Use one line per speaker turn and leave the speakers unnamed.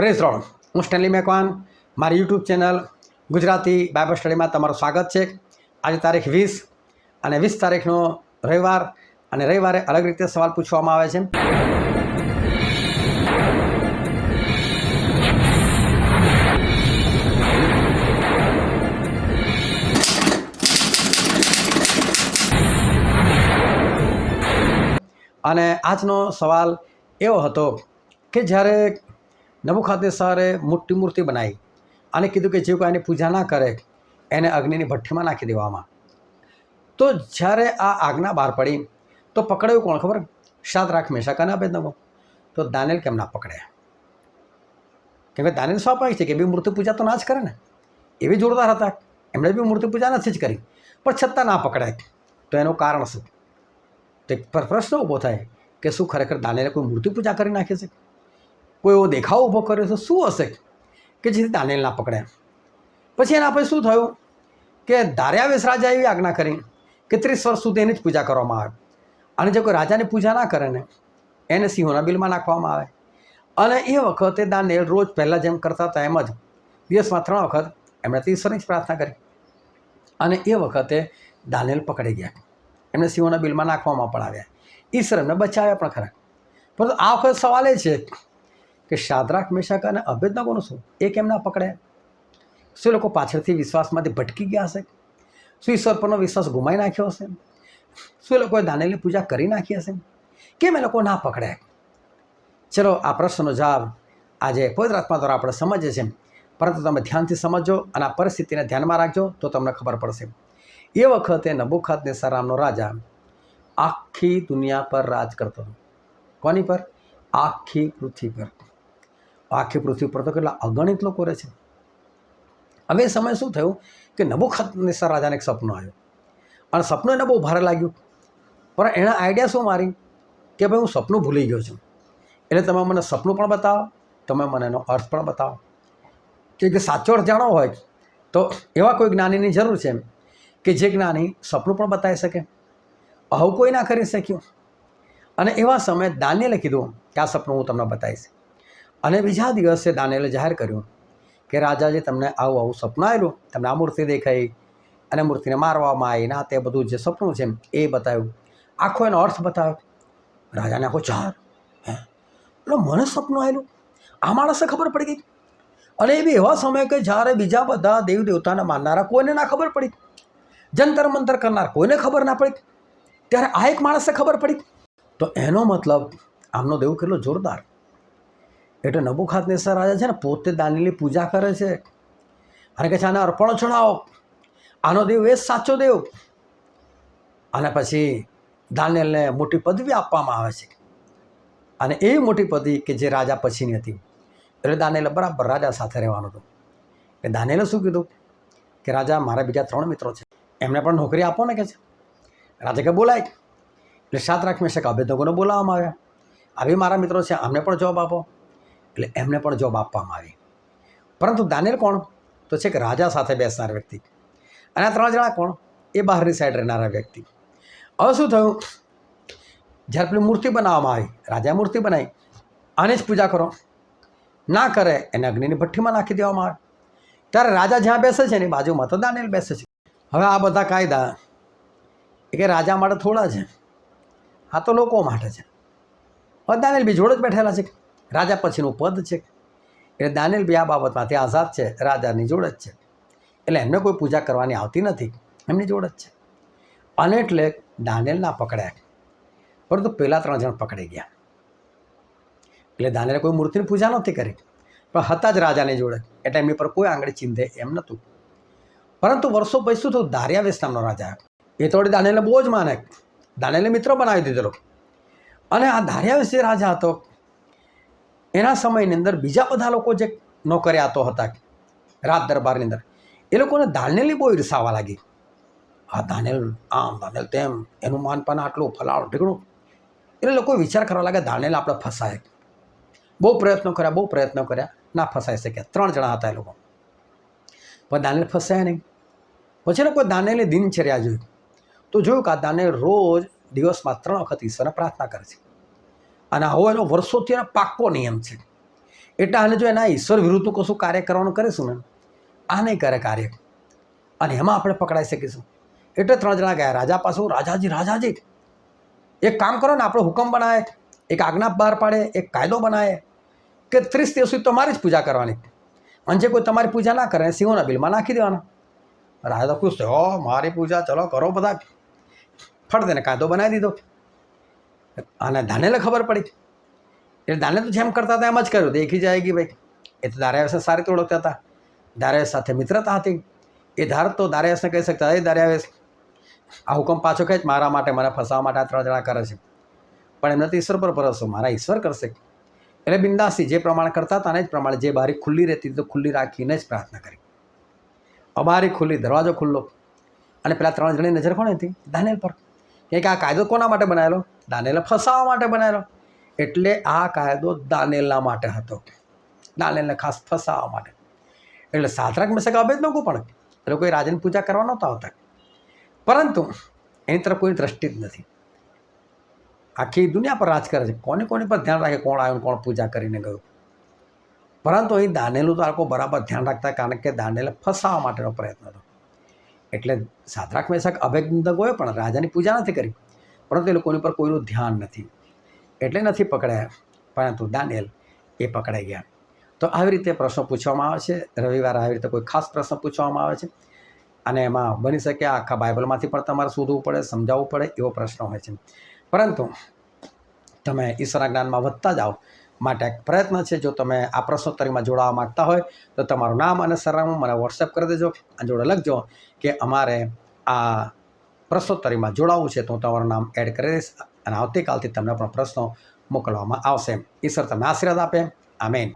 Praise Lord હું Stanley Macwan. મારી YouTube channel Gujarati Bible સ્ટડીમાં તમારું સ્વાગત છે. આજે તારીખ વીસ અને વીસ તારીખનો રવિવાર અને રવિવારે અલગ રીતે સવાલ પૂછવામાં આવે છે. અને આજનો સવાલ એવો હતો કે જ્યારે નબુખાદેસરે મોટી મૂર્તિ બનાવી અને કીધું કે જે કોઈ એની પૂજા ના કરે, એને અગ્નિની ભઠ્ઠીમાં નાખી દેવામાં. તો જ્યારે આ આજ્ઞા બહાર પડી, તો પકડાયું કોણ ખબર? શાદરાખ મેશાક અને અભેદનગો તો દાનેલ કેમ ના પકડ્યા કેમ કે દાનેલ સ્વાભાવિક છે કે બી મૂર્તિ પૂજા તો ના જ કરે ને. એવી જોરદાર હતા. એમણે બી મૂર્તિ પૂજા નથી જ કરી. પણ છતાં ના પકડાય. તો એનું કારણ શું? તો પ્રશ્ન ઊભો થાય કે શું ખરેખર દાનેલે કોઈ મૂર્તિ પૂજા કરી નાખે છે? કોઈ એવો દેખાવ ઊભો કર્યો છે, શું હશે? કે જેથી દાનેલ ના પકડે. પછી એના પછી શું થયું? કે દાર્યાવેશ રાજા એવી આજ્ઞા કરી કે ત્રીસ વર્ષ સુધી એની જ પૂજા કરવામાં આવે. અને જો કોઈ રાજાની પૂજા ના કરે ને, એને સિંહોના બિલમાં નાખવામાં આવે. અને એ વખતે દાનેલ રોજ પહેલાં જેમ કરતા હતા એમ જ દિવસમાં ત્રણ વખત એમણે તો ઈશ્વરની જ પ્રાર્થના કરી. અને એ વખતે દાનેલ પકડી ગયા. એમને સિંહોના બિલમાં નાખવામાં પણ આવ્યા. ઈશ્વર એમને બચાવ્યા પણ ખરા. પરંતુ આ વખત સવાલ એ છે કે શાદરાક મેશાક અને અભેદનગોનું શું એ કેમ ના પકડ્યા. શું લોકો પાછળથી વિશ્વાસમાંથી ભટકી ગયા હશે? શું ઈશ્વર પરનો વિશ્વાસ ગુમાવી નાખ્યો હશે? શું એ લોકોએ દાનેલની પૂજા કરી નાખી હશે? કેમ એ લોકો ના પકડ્યા? ચલો, આ પ્રશ્નનો જવાબ આજે પવિત્ર આત્મા દ્વારા આપણે સમજીએ છીએ. પરંતુ તમે ધ્યાનથી સમજો અને આ પરિસ્થિતિને ધ્યાનમાં રાખજો તો તમને ખબર પડશે. એ વખતે નબુખાત નેસારામનો રાજા આખી દુનિયા પર રાજ કરતો કોની પર? આખી પૃથ્વી પર. આખી પૃથ્વી પર તો કેટલા અગણિત લોકો રહે છે. હવે એ સમય શું થયું કે નબુખત નિસર રાજાને એક સપનું આવ્યું. અને સપનું એને બહુ ભારે લાગ્યું. પણ એના આઈડિયા શું મારી? કે ભાઈ હું સપનું ભૂલી ગયો છું. એટલે તમે મને સપનું પણ બતાવો, તમે મને એનો અર્થ પણ બતાવો. કે સાચો અર્થ જાણવો હોય તો એવા કોઈ જ્ઞાનીની જરૂર છે કે જે જ્ઞાની સપનું પણ બતાવી શકે. આવું કોઈ ના કરી શક્યું. અને એવા સમયે દાનિયેલે કીધું કે આ સપનું હું તમને બતાવીશ. અને બીજા દિવસે દાનેલે જાહેર કર્યું કે, રાજાજી, તમને આવું આવું સપનું આવેલું, તમને આ મૂર્તિ દેખાઈ અને મૂર્તિને મારવામાં આવી. ના, તે બધું જે સપનું છે એ બતાવ્યું. આખો એનો અર્થ બતાવ્યો. રાજાને આખો ચાર હે? એટલે મને સપનું આવેલું. આ માણસે ખબર પડી ગઈ. અને એ બી એવા સમયે કે જ્યારે બીજા બધા દેવ દેવતાને માનનારા કોઈને ના ખબર પડી. જંતર મંતર કરનાર કોઈને ખબર ના પડી. ત્યારે આ એક માણસને ખબર પડી. તો એનો મતલબ, આમનો દેવ કેટલો જોરદાર એટલે નબુખાત નેસર રાજા છે ને પોતે દાનીની પૂજા કરે છે. અને કહે છે, આને અર્પણો ચડાવો આનો દેવ એ સાચો દેવ. અને પછી દાનેલને મોટી પદવી આપવામાં આવે છે. અને એ મોટી પદવી કે જે રાજા પછીની હતી. એટલે દાનિયેલે બરાબર રાજા સાથે રહેવાનું હતું. એટલે દાનિયેલે શું કીધું? કે રાજા, મારા બીજા ત્રણ મિત્રો છે. એમને પણ નોકરી આપો ને કે છે. રાજા કે બોલાય. એટલે સાત રાખ મેં કે અભેદકોને બોલાવવામાં આવ્યા. આવી મારા મિત્રો છે અમને પણ જોબ આપો. એટલે એમને પણ જોબ આપવામાં આવી. પરંતુ દાનેલ કોણ? તો છે કે રાજા સાથે બેસનાર વ્યક્તિ. અને આ ત્રણ જણા કોણ? એ બહારની સાઈડ રહેનારા વ્યક્તિ. હવે શું થયું? જ્યારે પેલી મૂર્તિ બનાવવામાં આવી રાજા મૂર્તિ બનાવી, આની જ પૂજા કરો. ના કરે, એને અગ્નિની ભઠ્ઠીમાં નાખી દેવામાં આવે. ત્યારે રાજા જ્યાં બેસે છે, એની બાજુમાં તો દાનેલ બેસે છે. હવે આ બધા કાયદા એ કે રાજા માટે થોડા છે. આ તો લોકો માટે છે. હવે દાનેલ બી જોડે જ બેઠેલા છે. રાજા પછીનું પદ છે. એટલે દાનિલભાઈ આ બાબતમાંથી આઝાદ છે, રાજાની જોડે જ છે. એટલે એમને કોઈ પૂજા કરવાની આવતી નથી, એમની જોડે જ છે. અને એટલે દાનિયેલ ના પકડ્યા. પરંતુ પહેલાં ત્રણ જણ પકડી ગયા. એટલે દાનિલે કોઈ મૂર્તિની પૂજા નહોતી કરી, પણ હતા જ રાજાની જોડે, એટલે એમની પર કોઈ આંગળી ચીંધે એમ નહોતું. પરંતુ વર્ષો પછી શું થયું દારિયાવેશ નામનો રાજા એ તો વળી બહુ જ માને. દાનિયેલને મિત્ર બનાવી દીધેલો. અને આ દારિયાવેશ જે રાજા હતો એના સમયની અંદર બીજા બધા લોકો જે નોકરિયાતો હતા, રાત દરબારની અંદર, એ લોકોને દાનેલી બહુ ઈર્ષાવા લાગી. આ દાનેલ આમ દાનેલ તેમ, એનું માનપાન આટલું, ફલાણું, ઢીકણું. એટલે લોકો વિચાર કરવા લાગે દાનેલ આપણે ફસાય. બહુ પ્રયત્નો કર્યા, બહુ પ્રયત્નો કર્યા. ના ફસાઈ શક્યા. ત્રણ જણા હતા એ લોકો. પણ દાનેલ ફસાયા નહીં. પછી લોકો દાનેલે દિનચર્યા જોઈ. તો જોયું કે આ દાનેલ રોજ દિવસમાં ત્રણ વખત ઈશ્વરને પ્રાર્થના કરે છે. અને આવો એનો વર્ષોથી એનો પાક્કો નિયમ છે. એટલે આને જો એના ઈશ્વર વિરુદ્ધનું કશું કાર્ય કરવાનું કરીશું ને આ નહીં કરે કાર્ય. અને એમાં આપણે પકડાઈ શકીશું. એટલે ત્રણ જણા ગયા રાજા પાસે રાજાજી રાજાજી એક કામ કરો ને આપણો હુકમ બનાવે એક આજ્ઞા બહાર પાડે એક કાયદો બનાવે કે ત્રીસ દિવસ સુધી તમારી જ પૂજા કરવાની. અને જે કોઈ તમારી પૂજા ના કરે સિંહોના બિલમાં નાખી દેવાના. રાજા તો ખુશ થયો "ઓ, મારી પૂજા ચલો કરો બધા. ફટ તેને કાયદો બનાવી દીધો. અને ધાનેલે ખબર પડી એટલે દાને તો જેમ કરતા હતા એમ જ કર્યું. દેખી જાય કે ભાઈ, એ તો દારેવસને સારી રીતે ઓળખતા હતા. દારાવ્યાસ સાથે મિત્રતા હતી. એ ધાર તો દારાવ્યાસને કહી શકતા એ દારાવ્યાસ આ હુકમ પાછો કહે મારા માટે, મને ફસાવવા માટે આ ત્રણ જણા કરે છે. પણ એમને તો ઈશ્વર પર ભરોસો, મારા ઈશ્વર કરશે. એટલે બિંદાસી, જે પ્રમાણે કરતા હતા ને જ પ્રમાણે, જે બારી ખુલ્લી રહેતી તો ખુલ્લી રાખીને જ પ્રાર્થના કરી. અબારી ખુલ્લી, દરવાજો ખુલ્લો. અને પેલા ત્રણ જણની નજર કોણ હતી? દાનેલ પર. કે આ કાયદો કોના માટે બનાવેલો? દાનેલે ફસાવવા માટે બનાવેલો. એટલે આ કાયદો દાનેલના માટે હતો. દાનેલને ખાસ ફસાવવા માટે. એટલે સાધરાક મેસક અભેદ નહોતું પણ એ લોકોએ રાજાની પૂજા કરવા નહોતા આવતા. પરંતુ એની તરફ કોઈ દ્રષ્ટિ જ નથી. આખી દુનિયા પર રાજ કરે છે. કોને કોની પર ધ્યાન રાખે, કોણ આવ્યું કોણ પૂજા કરીને ગયું. પરંતુ અહીં દાનેલું તો આ લોકો બરાબર ધ્યાન રાખતા કારણ કે દાનેલે ફસાવવા માટેનો પ્રયત્ન હતો. એટલે સાધરાક મેસક હોય પણ રાજાની પૂજા નથી કરી. પરંતુ એ લોકોની પર કોઈનું ધ્યાન નથી. એટલે નથી પકડાયા. પરંતુ દાનિયેલ એ પકડાઈ ગયા. તો આવી રીતે પ્રશ્નો પૂછવામાં આવે છે. રવિવારે આવી રીતે કોઈ ખાસ પ્રશ્ન પૂછવામાં આવે છે. અને એમાં બની શકે આખા બાઇબલમાંથી પણ તમારે શોધવું પડે, સમજાવવું પડે એવો પ્રશ્ન હોય છે. પરંતુ તમે ઈશ્વરના જ્ઞાનમાં વધતા જાઓ માટે એક પ્રયત્ન છે. જો તમે આ પ્રશ્નોત્તરીમાં જોડાવા માગતા હોય તો તમારું નામ અને સરનામું મને વોટ્સએપ કરી દેજો. અને જોડે લખજો કે અમારે આ પ્રશ્નોત્તરીમાં જોડાવવું છે તો હું તમારું નામ એડ કરી દઈશ અને આવતીકાલથી તમને પણ પ્રશ્નો મોકલવામાં આવશે. ઈશ્વર તમને આશીર્વાદ આપે. આમેન.